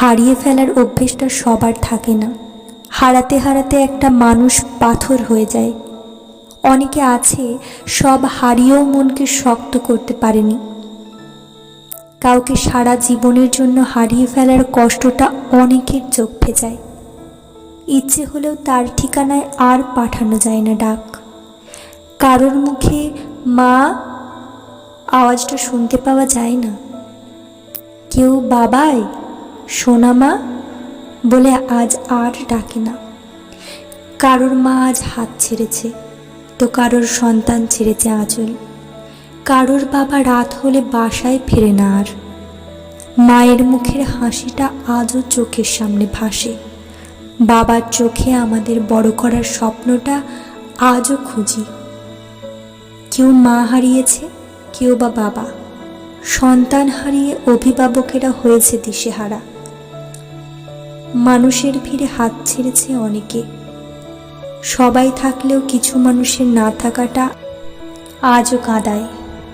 হারিয়ে ফেলার অভ্যেসটা সবার থাকে না। হারাতে হারাতে একটা মানুষ পাথর হয়ে যায়। অনেকে আছে, সব হারিয়েও মনকে শক্ত করতে পারেনি। কাউকে সারা জীবনের জন্য হারিয়ে ফেলার কষ্টটা অনেকের চোখ ভেজায় ইচ্ছে হলেও তার ঠিকানায় আর পাঠানো যায় না ডাক। কারোর মুখে, মা, আওয়াজটা শুনতে পাওয়া যায় না। কেউ বাবাই সোনা মা, বলে আজ আর ডাকে না। কারোর মা আজ হাত ছেড়েছে, তো কারোর সন্তান ছেড়েছে আঁচল। কারোর বাবা রাত হলে বাসায় ফেরে না আর। মায়ের মুখের হাসিটা আজও চোখের সামনে ভাসে। বাবার চোখে আমাদের বড় করার স্বপ্নটা আজও খুঁজি। কেউ মা হারিয়েছে, কেউ বা বাবা। সন্তান হারিয়ে অভিভাবকেরা হয়েছে দিশেহারা। মানুষের ভিড়ে হাত ছেড়েছে অনেকে। সবাই থাকলেও কিছু মানুষের না থাকাটা আজও কাঁদায়।